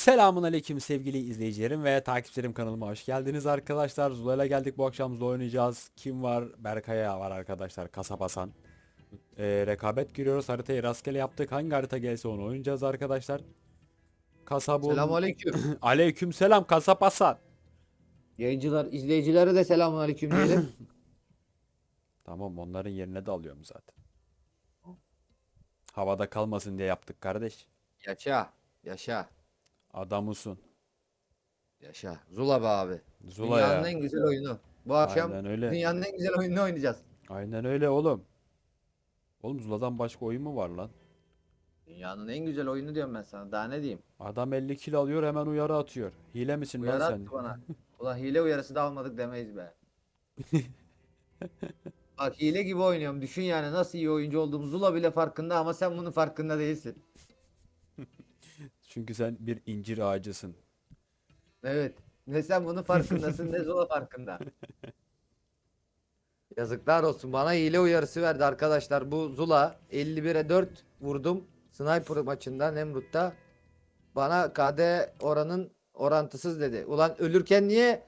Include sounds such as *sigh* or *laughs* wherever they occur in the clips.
Selamun aleyküm sevgili izleyicilerim ve takipçilerim kanalıma hoş geldiniz arkadaşlar. Zula'yla geldik bu akşam Zula oynayacağız. Kim var? Berkaya var arkadaşlar. Kasap Hasan. Ee, rekabet giriyoruz. Haritayı rastgele yaptık. Hangi harita gelse onu oynayacağız arkadaşlar. Kasabın... Selamünaleyküm. *laughs* Aleyküm selam Kasap Hasan. Yayıncılar, izleyicilere de selamünaleyküm diyelim. *laughs* Tamam onların yerine de alıyorum zaten. Havada kalmasın diye yaptık kardeş. yaşa, yaşa, Adamısın. yaşa. Zula be abi. Zula dünyanın ya. en güzel oyunu. Bu akşam Aynen öyle. dünyanın en güzel oyununu oynayacağız. Aynen öyle oğlum. Oğlum Zula'dan başka oyun mu var lan? Dünyanın en güzel oyunu diyorum ben sana. Daha ne diyeyim? Adam 50 kilo alıyor hemen uyarı atıyor. Hile misin Uyarı lan attı sen? bana. Ulan hile uyarısı da almadık demeyiz be. *laughs* Bak hile gibi oynuyorum. Düşün yani nasıl iyi oyuncu olduğum Zula bile farkında ama sen bunun farkında değilsin. Çünkü sen bir incir ağacısın. Evet. Ne sen bunun farkındasın ne Zula farkında. *laughs* Yazıklar olsun bana hile uyarısı verdi arkadaşlar. Bu Zula 51'e 4 vurdum. Sniper maçında Nemrut'ta. Bana KD oranın orantısız dedi. Ulan ölürken niye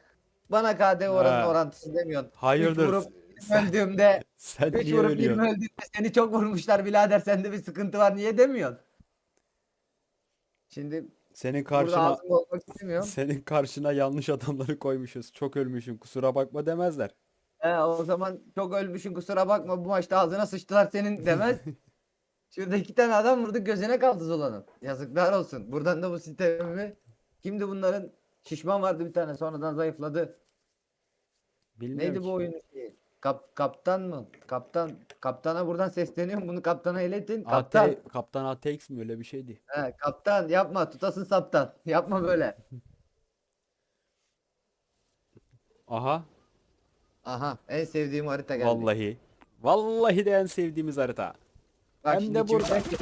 bana KD oranın Ha. orantısız demiyorsun? Üç Hayırdır? vurup *laughs* öldüğümde Sen 3 niye vurup 20 ölüyorsun? öldüğümde seni çok vurmuşlar birader sende bir sıkıntı var niye demiyorsun? Şimdi Senin karşına bozmak istemiyorum. *laughs* senin karşına yanlış adamları koymuşuz. Çok ölmüşsün. Kusura bakma demezler. He, o zaman çok ölmüşsün kusura bakma bu maçta ağzına sıçtılar senin demez. *laughs* Şurada iki tane adam vurdu gözüne kaldı Zola'nın. Yazıklar olsun. Buradan da bu sistemi kimdi bunların? Şişman vardı bir tane sonradan zayıfladı. Bilmiyorum Neydi ki. bu oyunun şeyi? Kap, kaptan mı? Kaptan. Kaptana buradan sesleniyorum. Bunu kaptana iletin. Kaptan. AT, Kaptan ATX mi öyle bir şeydi. He, kaptan yapma. Tutasın saptan. Yapma böyle. *laughs* Aha. Aha en sevdiğim harita geldi. Vallahi. Vallahi de en sevdiğimiz harita. Bak hem şimdi de burada. kimse-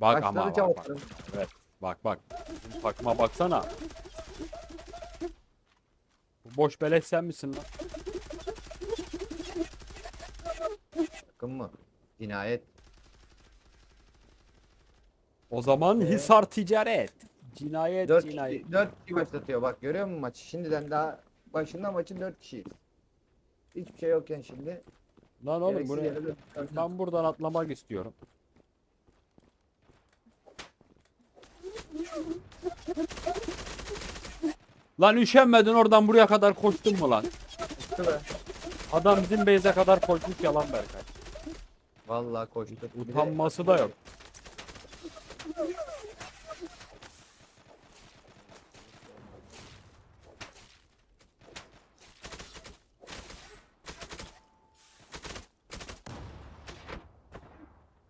Bak Başladı ama bak, bak. cevaplarım. Evet. Bak bak. Bizim takıma baksana. Bu boş beleş sen misin lan? Bakın mı? Cinayet. O zaman Ee? Hisar Ticaret. Cinayet 4 cinayet. kişi, 4 kişi başlatıyor bak görüyor musun maçı? Şimdiden daha başında maçın 4 kişiyiz. Hiçbir şey yokken şimdi. Lan oğlum gereksiz buraya. yere Ben buradan atlamak istiyorum. Lan üşenmedin oradan buraya kadar koştun mu lan? Adam bizim base'e kadar koşmuş yalan Berkay. Vallahi koştu. Utanması da yok.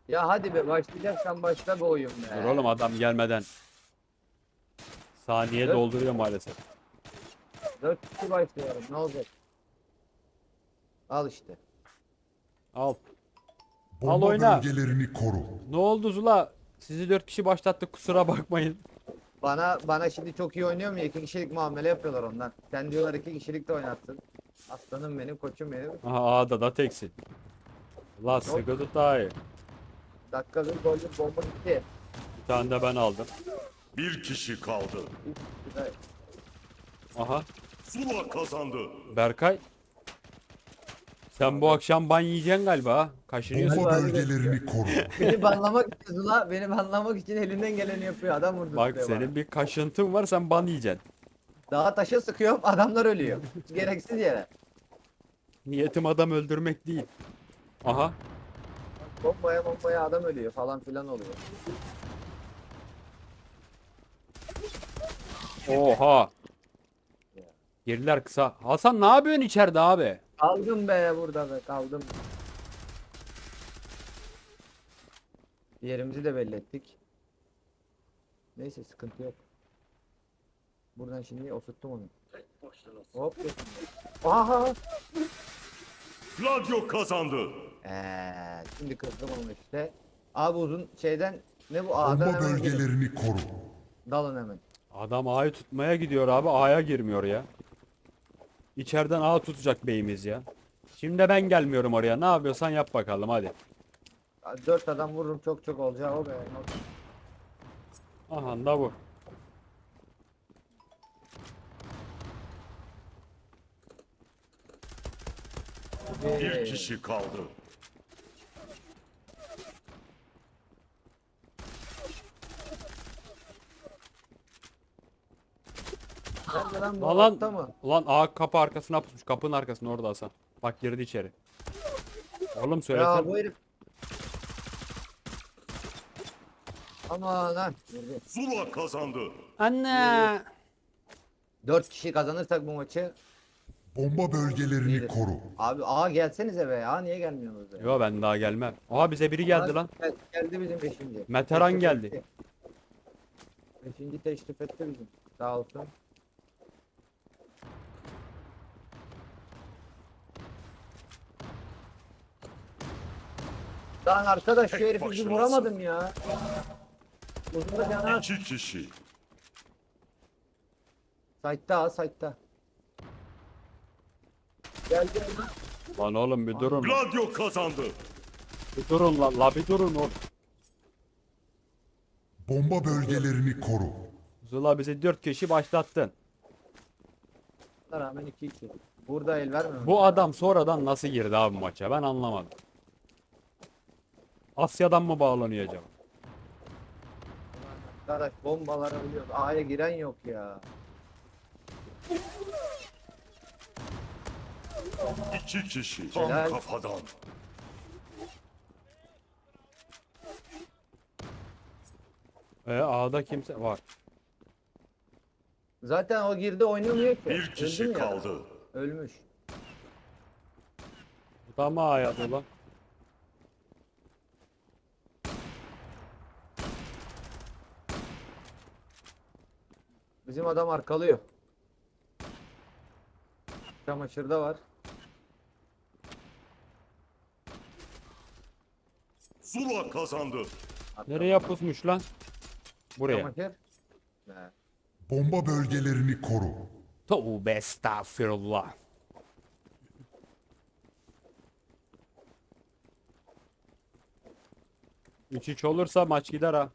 Ya hadi be başlayacaksan başla bu oyun be. Dur oğlum adam gelmeden. Saniye Evet. dolduruyor maalesef. 4 kişi başlıyorum ne olacak? Al işte. Al. Bomba Al oyna. bölgelerini koru. Ne oldu Zula? Sizi dört kişi başlattık kusura bakmayın. Bana bana şimdi çok iyi oynuyorum ya 2 kişilik muamele yapıyorlar ondan. Sen diyorlar 2 kişilik de oynatsın. Aslanım benim koçum benim. Aha A'da da teksin. La tut daha iyi. Dakika bir gollü bomba gitti. Bir tane de ben aldım. Bir kişi kaldı. Aha. Zula kazandı. Berkay. Sen bu akşam ban yiyeceksin galiba. Kaşınıyorsun. Bomba abi. bölgelerini koru. *laughs* Beni banlamak için Zula, beni banlamak için elinden geleni yapıyor. Adam vurdu. Bak senin bana. bir kaşıntın var sen ban yiyeceksin. Dağa taşa sıkıyorum, adamlar ölüyor. Gereksiz yere. Niyetim adam öldürmek değil. Aha. Bombaya bombaya adam ölüyor falan filan oluyor. Oha. Geriler kısa. Hasan ne yapıyorsun içeride abi? Kaldım be burada be, kaldım. Yerimizi de belli ettik. Neyse sıkıntı yok. Buradan şimdi osurttum onu. Hop. Aha. Gladio kazandı. Eee şimdi kızdım onu işte. Abi uzun şeyden ne bu A'dan Bomba hemen bölgelerini koru. Dalın hemen. Adam A'yı tutmaya gidiyor abi. A'ya girmiyor ya. İçeriden ağ tutacak beyimiz ya. Şimdi ben gelmiyorum oraya. Ne yapıyorsan yap bakalım hadi. Dört adam vururum çok çok olacağı o be. Aha da bu. Bir kişi kaldı. Nerede lan bu? Lan Altta mı? Ulan A kapı arkasına pusmuş. Kapının arkasında orada Hasan. Bak girdi içeri. Oğlum Ya söylesene. bu herif. Aman lan. Zula kazandı. Anne. 4 kişi kazanırsak bu maçı. Bomba bölgelerini koru. Abi A gelsenize be. A niye gelmiyorsunuz be? Yo ben daha gelmem. Aha bize biri geldi lan. gel- Geldi bizim beşinci. Meteran Teşrif geldi. etti. Beşinci teşrif etti bizim. Sağ olsun. Lan arkadaş şu herifi bir vuramadım ya. Uzun cana İki kişi. Sight'ta ha sight'ta. Gel gel. Lan oğlum bir durun. Gladio kazandı. Bir durun lan. La bir durun oğlum. Bomba bölgelerini koru. Zula bizi 4 kişi başlattın. Buna rağmen 2-2. Burada el verme. Bu adam sonradan nasıl girdi abi maça ben anlamadım. Asya'dan mı bağlanıyor acaba? Arkadaş bombalara ölüyor. A'ya giren yok ya. İki kişi. Tam Helal. kafadan. E A'da kimse var. Zaten o girdi oynamıyor ki. Bir kişi Öldü mü ya? kaldı. Ölmüş. Bu da mı A'ya lan? Bizim adam arkalıyor. Çamaşırda var. Zula kazandı. Nereye pusmuş lan? Buraya. Çamaşır. He. Bomba bölgelerini koru. Tövbe estağfirullah. Üç üç olursa maç gider ha.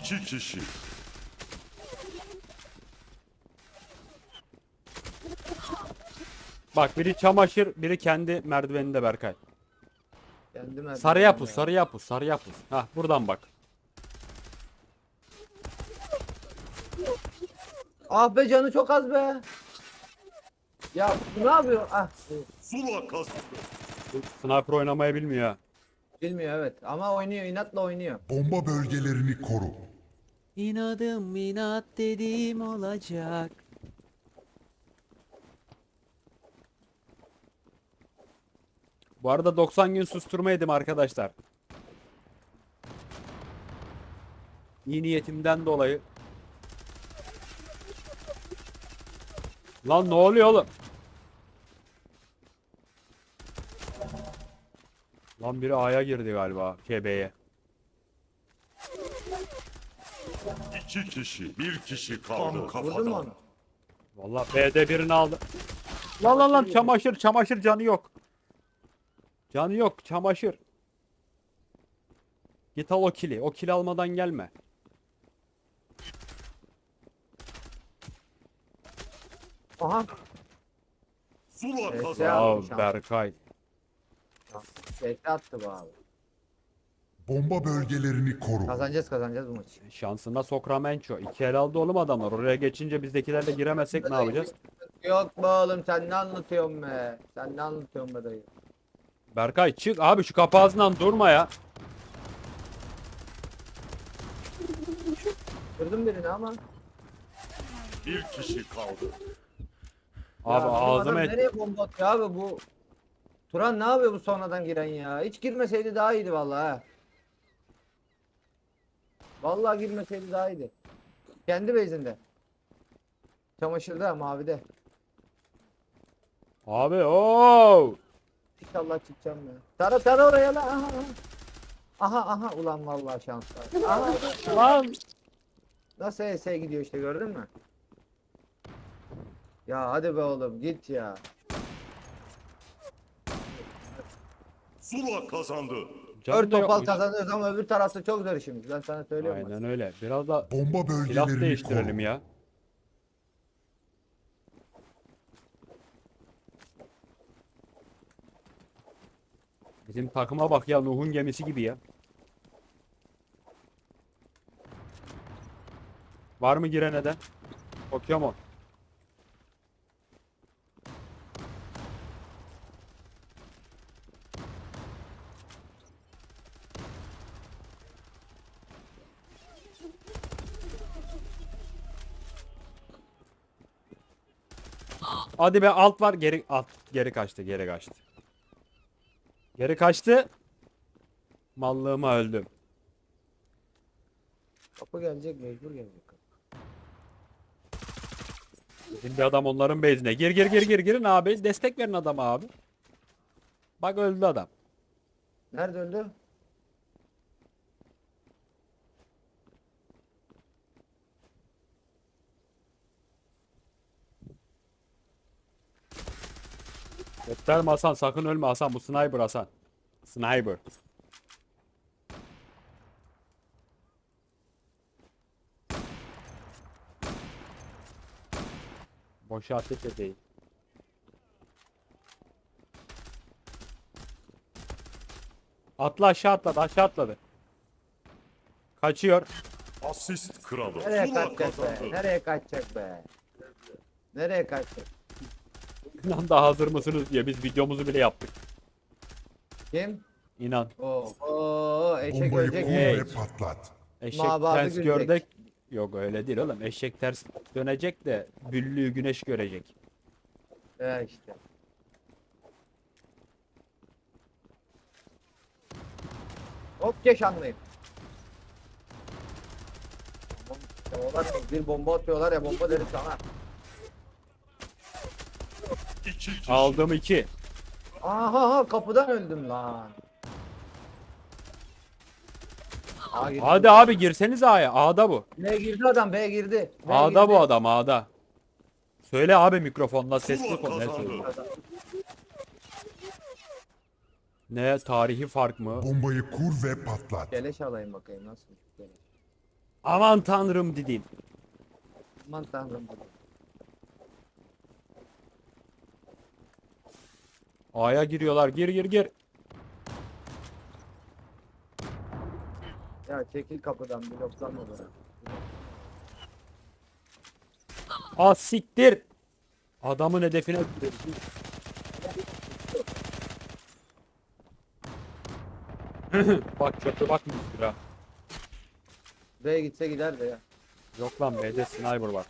İki kişi. Bak biri çamaşır, biri kendi merdiveninde Berkay. Kendime Sarıya pus, sarıya pus, sarıya pus. Hah buradan bak. Ah be canı çok az be. Ya bu ne yapıyor? Ah. Zula kazandı. Sniper oynamayı bilmiyor ha. Bilmiyor evet ama oynuyor inatla oynuyor. Bomba bölgelerini koru. İnadım inat dediğim olacak. Bu arada 90 gün susturma yedim arkadaşlar. İyi niyetimden dolayı. Lan ne oluyor oğlum? Lan biri A'ya girdi galiba. KB'ye. İki kişi. Bir kişi kaldı. Vurdun mu kafadan. onu? Vallahi B'de birini aldı. Lan lan lan çamaşır çamaşır canı yok. Canı yok çamaşır. Git al o kili. O kili almadan gelme. Aha. Zula kazandı. ya. Berkay. Bekle attı bu abi. Bomba bölgelerini koru. Kazanacağız kazanacağız bu maçı. Şansına Socramento. İki el aldı oğlum adamlar. Oraya geçince bizdekilerle giremezsek ne yapacağız? Yok be oğlum sen ne anlatıyorsun be? Sen ne anlatıyorsun be dayı? Berkay çık abi şu kapı ağzından durma ya. Kırdım birini ama. Bir kişi kaldı. Abi Ya bu adam ağzıma et. Nereye bomba atıyor abi bu? Turan ne yapıyor bu sonradan giren ya? Hiç girmeseydi daha iyiydi vallahi ha. Vallahi girmeseydi daha iyiydi. Kendi bezinde. Çamaşırda mavide. Abi ooo. İnşallah çıkacağım ya. Tara tara oraya lan. Aha, aha. Aha aha ulan vallahi şanslar. Aha. Lan. Nasıl ES gidiyor işte gördün mü? Ya hadi be oğlum git ya. Zula kazandı. Da topal kazanıyoruz ama öbür tarafta çok zor işimiz. Ben sana söylüyorum. Aynen öyle. Biraz da Bomba silah bölgelerini değiştirelim koru. ya. Bizim takıma bak ya Nuh'un gemisi gibi ya. Var mı girene de? Pokemon. Hadi be alt var geri alt geri kaçtı geri kaçtı. Geri kaçtı. Mallığıma öldüm. Kapı gelecek mecbur gelecek. Bir adam onların base'ine. Gir gir gir gir girin abi. Destek verin adama abi. Bak öldü adam. Nerede öldü? Gösterme Hasan sakın ölme Hasan bu sniper Hasan. Sniper. Boşa ateş edeyim. Atla aşağı atladı aşağı atladı. Kaçıyor. Asist kralı. Nereye Zula kaçacak be? kazandı. Nereye kaçacak be? Nereye kaçacak? İnan da hazır mısınız diye biz videomuzu bile yaptık. Kim? İnan. Oo, oo eşek Bombayı ölecek. Hey. patlat. Eşek Mabadı ters gülecek. gördük. Yok öyle değil oğlum. Eşek ters dönecek de büllüğü güneş görecek. Ya işte. Hop yaşanmayın. Onlar bir bomba atıyorlar ya bomba deriz sana. Aldım iki. Aha ha, kapıdan öldüm lan. A girdi. Hadi abi girseniz A'ya. A'da bu. B girdi adam B girdi. B A'da girdi. bu adam A'da. Söyle abi mikrofonla sesli Zula konu. Ne, söylüyor? ne tarihi fark mı? Bombayı kur ve patlat. Keleş alayım bakayım nasıl keleş. Aman tanrım dedim. Aman tanrım. A'ya giriyorlar. Gir gir gir. Ya çekil kapıdan bloklanma bana. A siktir. Adamın hedefine Bak kötü bakmıştır ha. B gitse gider de ya. Yok lan B'de sniper var.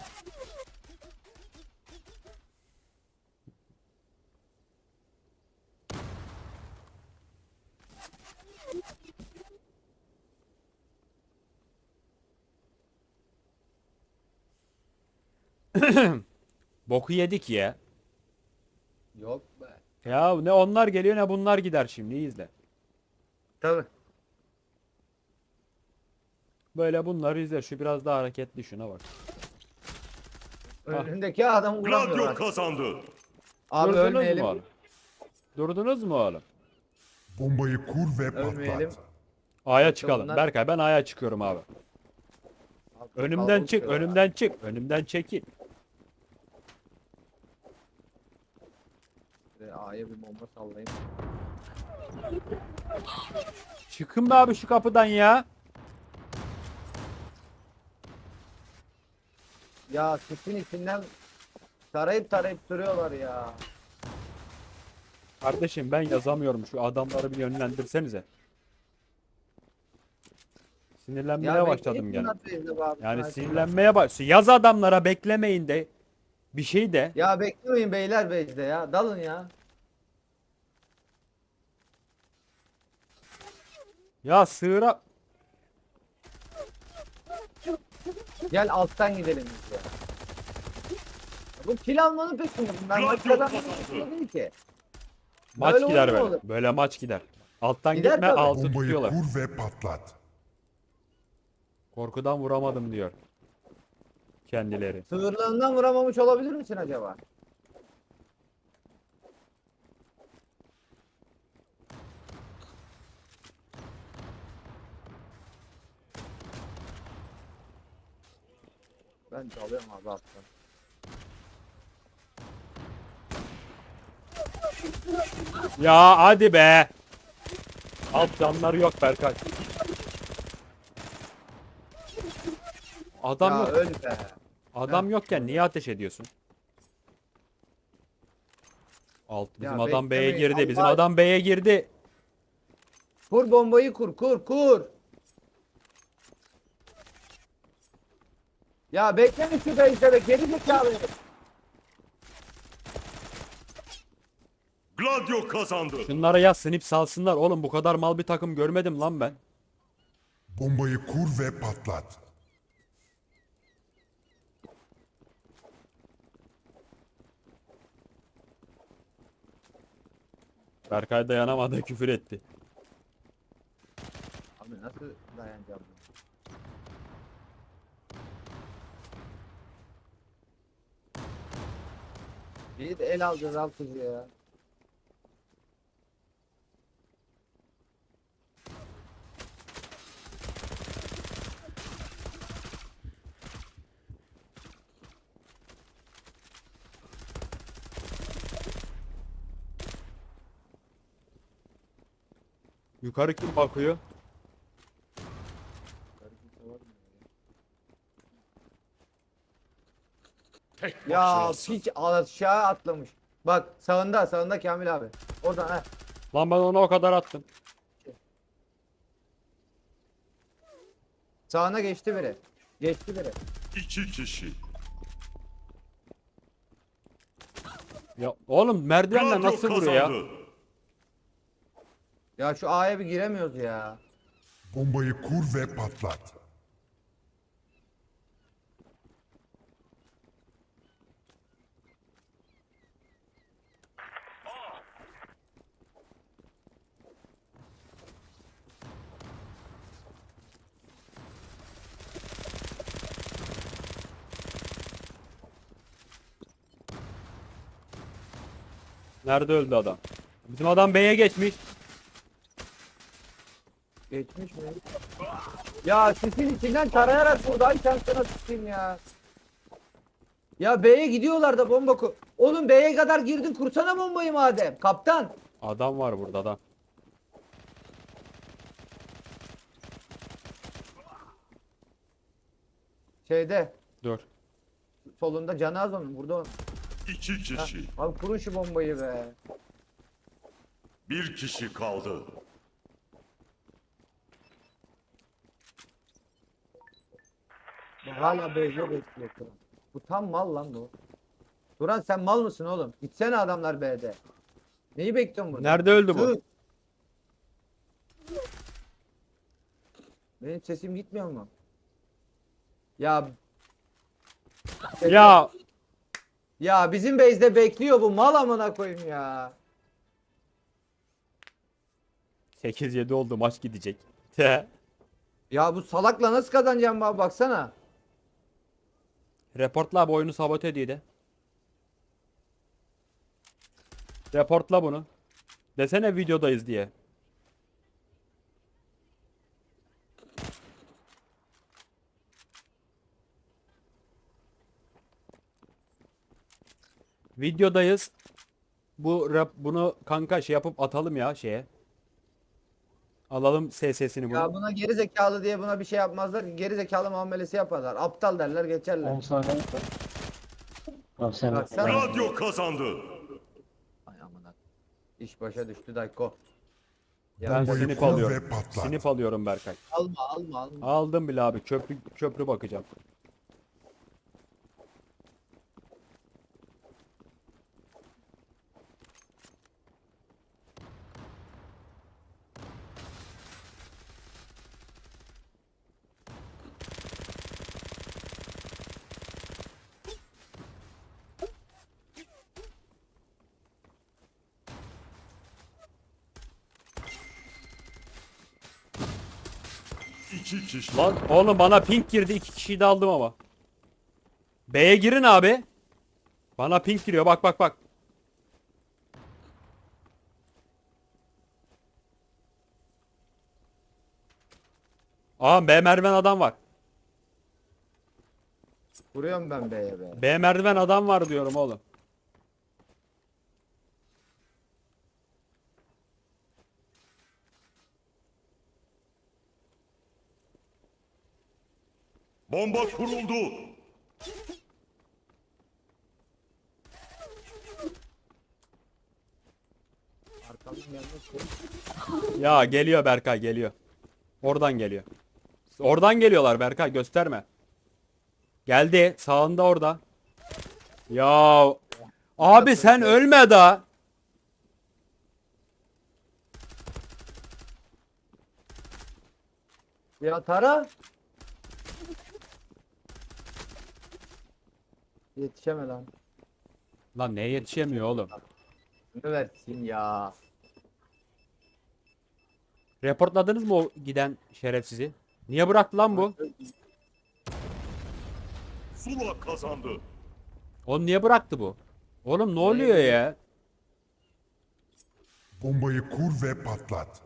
*coughs* Boku yedik ya. Yok be. Ya ne onlar geliyor ne bunlar gider şimdi iyi izle. Tabi. Böyle bunları izle. Şu biraz daha hareketli şuna bak. Önündeki adam Gladio vuramıyor. kazandı. Abi Durdunuz ölmeyelim. mu oğlum? Durdunuz mu oğlum? Bombayı kur ve Ölmeyelim. patlat. A'ya çıkalım. bunlar- Berkay ben A'ya çıkıyorum abi. Abi, Önümden kalabalık çık, ya. önümden çık, önümden çekil. A'ya bir bomba sallayayım. Çıkın be abi şu kapıdan ya. Ya sisin içinden tarayıp tarayıp duruyorlar ya. Kardeşim ben yazamıyorum şu adamları bir yönlendirsenize. Sinirlenmeye Ya başladım bekleyin gene. bunlar teyze be abi. Yani Sakin sinirlenmeye baş. Yaz adamlara beklemeyin de bir şey de. Ya beklemeyin beyler beyzde ya. Dalın ya. Ya sığıra Gel alttan gidelim biz ya. Bu kill almanın peşinde bunlar. Maç kazanmanın kazandı. peşinde değil ki. maç Böyle gider olur mu böyle. oğlum? Böyle maç gider. Alttan Gider gitme tabii. altı Bombayı tutuyorlar. kur ve patlat. Korkudan vuramadım diyor. kendileri. Sığırlarından vuramamış olabilir misin acaba? Ben çalıyorum abi alttan. Ya hadi be. Alt canlar yok Berkay. Adam ya yok. öl be. Adam yokken niye ateş ediyorsun? Alt bizim Ya adam B'ye beklemeyin, girdi. Bizim Allah- adam B'ye girdi. Kur bombayı kur kur kur. Ya bekleme şu base'de geri zekalı. Gladio kazandı. Şunlara ya snip salsınlar. Oğlum bu kadar mal bir takım görmedim lan ben. Bombayı kur ve patlat. Berkay dayanamadı küfür etti. Abi nasıl dayanacağım? Bir de el alacağız alt kızı ya. Yukarı kim bakıyor? Ya piç aşağı atlamış. Bak sağında sağında Kamil abi. Oradan ha. Lan ben onu o kadar attım. Sağına geçti biri. Geçti biri. İki kişi. Ya oğlum merdivenle nasıl vuruyor ya? kazandı. Ya şu A'ya bir giremiyoruz ya. Bombayı kur ve patlat. Nerede öldü adam? Bizim adam B'ye geçmiş. Geçmiş mi? Ya sisin içinden tarayarak vurdu. Ay şansına sıçayım ya. Ya B'ye gidiyorlar da bomba ku. Oğlum B'ye kadar girdin kursana bombayı madem. Kaptan. Adam var burada adam. Şeyde. Dur. Solunda canı az onun. Burada. İki kişi. Abi kurun şu bombayı be. Bir kişi kaldı. Hala B'ye bekliyor Turan. Bu tam mal lan bu. Turan sen mal mısın oğlum? Gitsene adamlar B'de. Neyi bekliyorsun burada? Nerede öldü bu? Sığ. Benim sesim gitmiyor mu? Ya Ya ya bizim base'de bekliyor bu mal amına koyayım ya. 8-7 oldu maç gidecek. *laughs* Ya bu salakla nasıl kazanacağım baba baksana. Reportla abi oyunu sabote ediyor de. Reportla bunu. Desene videodayız diye. Videodayız. Bu rap bunu kanka şey yapıp atalım ya şeye. Alalım SS'sini bunu. Ya buna geri zekalı diye buna bir şey yapmazlar. Geri zekalı muamelesi yaparlar. Aptal derler geçerler. 10 saniye. Abi sen Baksana. Gladio kazandı. Ay amına. İş başa düştü Dayko. Ya Ben Bombayı sinip alıyorum. ve patlat. Sinip alıyorum Berkay. alma alma alma. Aldım bile abi. Köprü köprü bakacağım. İki kişi. Lan oğlum bana pink girdi. iki kişiyi de aldım ama. B'ye girin abi. Bana pink giriyor bak bak bak. Aa B merdiven adam var. Vuruyorum ben B'ye be. B merdiven adam var diyorum oğlum. Bomba kuruldu. Ya geliyor Berkay geliyor. Oradan geliyor. Oradan geliyorlar Berkay gösterme. Geldi sağında orada. Ya abi sen ölme da. Ya Tara. Yetişeme lan. Lan neye yetişemiyor oğlum? Ne versin ya. Reportladınız mı o giden şerefsizi? Niye bıraktı lan bu? Zula kazandı. Oğlum niye bıraktı bu? Oğlum ne oluyor ya? Bombayı kur ve patlat.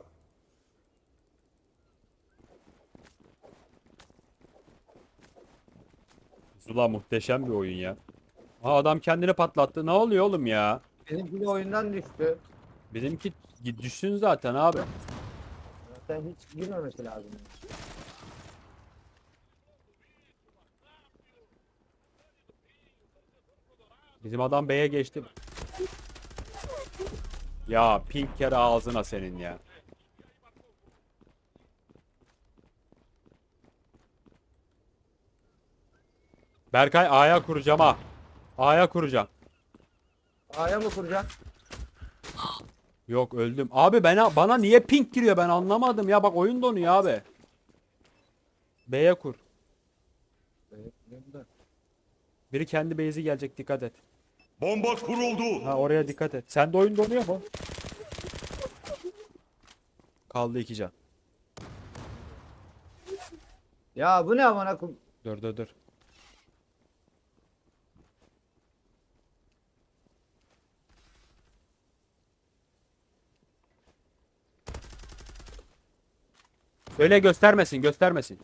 Zula muhteşem bir oyun ya. Aa, adam kendini patlattı. Ne oluyor oğlum ya? Benimki de oyundan düştü. Bizimki düşsün zaten abi. Zaten hiç girmemesi lazım. Bizim adam B'ye geçti. Ya pink kere ağzına senin ya. Berkay A'ya kuracağım ha. A'ya kuracağım. A'ya mı kuracaksın? Yok öldüm. Abi bana bana niye pink giriyor ben anlamadım ya bak oyun donuyor abi. B'ye kur. Biri kendi base'i gelecek dikkat et. Bomba kuruldu. Ha oraya dikkat et. Sende oyun donuyor mu? Kaldı iki can. Ya bu ne amına kum? Dur dur dur. Söyle göstermesin göstermesin.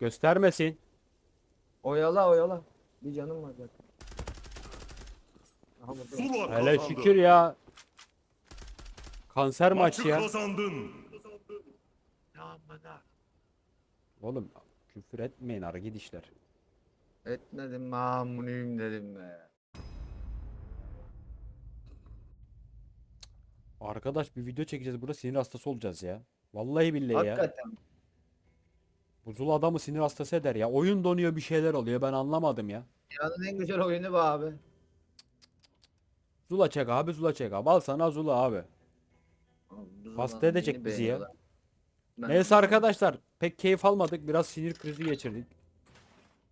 Göstermesin. Oyala oyala. Bir canım var zaten. Aha burada. Zula Hele kazandı. şükür ya. Kanser Maçı maçı ya. kazandın. Oğlum küfür etmeyin ara gidişler. Etmedim mamunuyum dedim be. Arkadaş bir video çekeceğiz burada sinir hastası olacağız ya. Vallahi billahi ya. Hakikaten. Buzul adamı sinir hastası eder ya. Oyun donuyor bir şeyler oluyor ben anlamadım ya. Dünyanın en güzel oyunu bu abi. Zula çek abi Zula çek abi. Al sana Zula abi. Biz Hasta edecek beni bizi ya. beğeniyorlar. Ben Neyse arkadaşlar pek keyif almadık. Biraz sinir krizi geçirdik.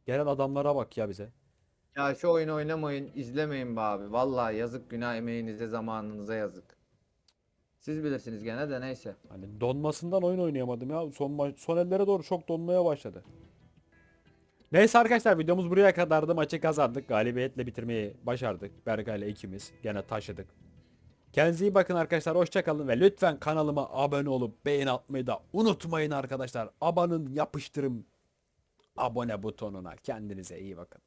Gelen adamlara bak ya bize. Ya şu oyunu oynamayın, izlemeyin be abi. Vallahi yazık günah emeğinize, zamanınıza yazık. Siz bilirsiniz gene de neyse. Hani donmasından oyun oynayamadım ya. Son, son ellere doğru çok donmaya başladı. Neyse arkadaşlar videomuz buraya kadardı. Maçı kazandık. Galibiyetle bitirmeyi başardık. Berkay ile ikimiz. Gene taşıdık. Kendinize iyi bakın arkadaşlar. Hoşçakalın ve lütfen kanalıma abone olup beğeni atmayı da unutmayın arkadaşlar. Abanın yapıştırın abone butonuna. Kendinize iyi bakın.